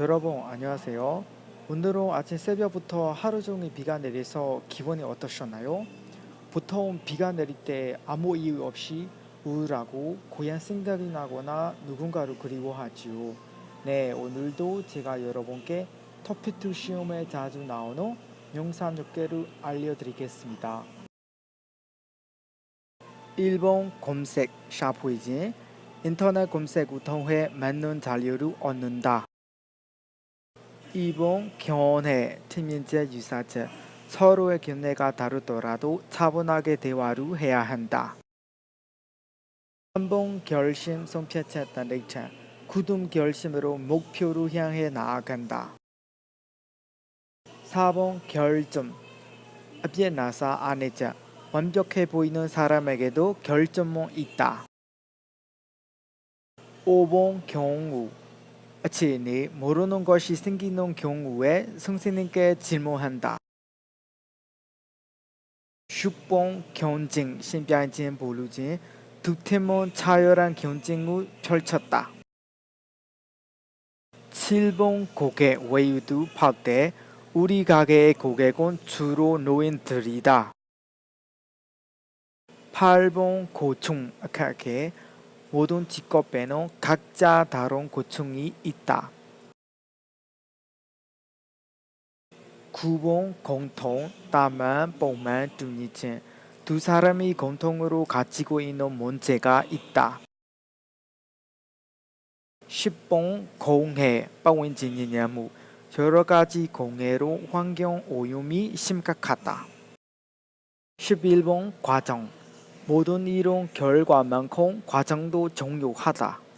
여러분 안녕하세요. 오늘은 아침 새벽부터 하루 종일 비가 내려서 기분이 어떠셨나요? 보통 비가 내릴 때 아무 이유 없이 우울하고 고향 생각이 나거나 누군가를 그리워하지요. 네, 오늘도 제가 여러분께 터피투 시험에 자주 나오는 영상 몇 개를 알려드리겠습니다. 1번 검색 샤프이지 인터넷 검색을 통해 맞는 자료를 얻는다. 2번 견해 팀인제 유사제 서로의 견해가 다르더라도 차분하게 대화를 해야 한다. 3번 결심 성패했다 렉차 굳은 결심으로 목표를 향해 나아간다. 4번 결점 앞에 나서 안해자 완벽해 보이는 사람에게도 결점은 있다. 5번 경우 아치니 네, 모르는 것이 생기는 경우에 선생님께 질문한다. 6번 경쟁, 신비한진 보루진, 두 팀은 차열한 경쟁을 펼쳤다. 7번 고객 외유도 파대 우리 가게의 고객은 주로 노인들이다. 8번 고충 가게 모든 직업에는 각자 다른 고충이 있다. 9번 공통, 다만, 뽕만, 뚱이진 두 사람이 공통으로 가지고 있는 문제가 있다. 10번 공해, 빠윈진이냐무 여러 가지 공해로 환경 오염이 심각하다. 11번 과정 모든 이론 결과만큼 과정도 중요하다.